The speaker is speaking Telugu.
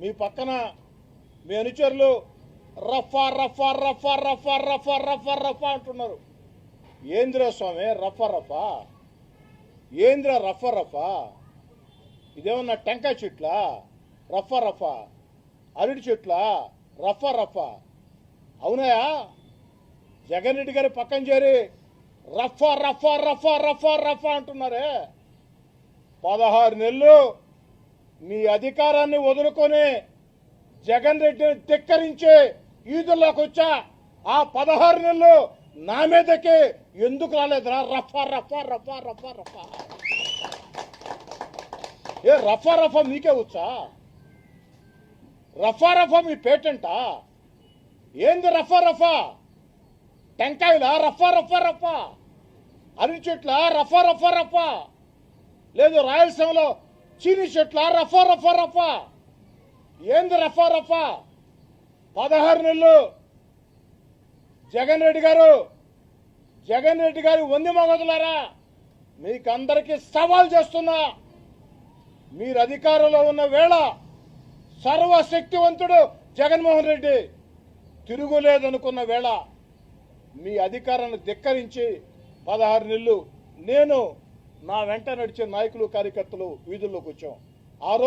మీ పక్కన మీ అనుచరులు రఫా రఫా రఫా రఫా రఫా రఫా రఫా అంటున్నారు. ఏంద్రా స్వామి? రఫా రఫా? ఏంద్రా రఫా రఫా? ఇదేమన్నా టెంకాయ చెట్ల? రఫా రఫా? అరటి చెట్ల? రఫా రఫా? అవునాయా? జగన్ రెడ్డి గారి పక్కన చేరి రఫా రఫా రఫా రఫా రఫా అంటున్నారే. పదహారు నెలలు మీ అధికారాన్ని వదులుకొని జగన్ రెడ్డిని ధిక్కరించి ఈదుల్లోకి వచ్చా? ఆ పదహారు నెలలు నా మీదకి ఎందుకు రాలేదురా? రఫా రఫా రఫా రఫా రఫా. ఏ రఫా రఫా మీకే వచ్చా? రఫా రఫా మీ పేటెంటా? ఏంది రఫా రఫా? టెంకాయలా? రఫా రఫా రఫా. అరటి చెట్ల రఫా రఫా రఫా. లేదు రాయలసీమలో చీని చెట్ల రఫా రఫా రఫా. ఏంది రఫా రఫా? పదహారు నెలలు. జగన్ రెడ్డి గారు జగన్ రెడ్డి గారు వంది మగదులారా మీకందరికీ సవాల్ చేస్తున్నా. మీరు అధికారంలో ఉన్న వేళ సర్వశక్తివంతుడు జగన్మోహన్ రెడ్డి తిరుగులేదనుకున్న వేళ మీ అధికారాన్ని ధిక్కరించి పదహారు నెలలు నేను నా వెంట నడిచే నాయకులు కార్యకర్తలు వీధుల్లోకి వచ్చాం ఆ రోజు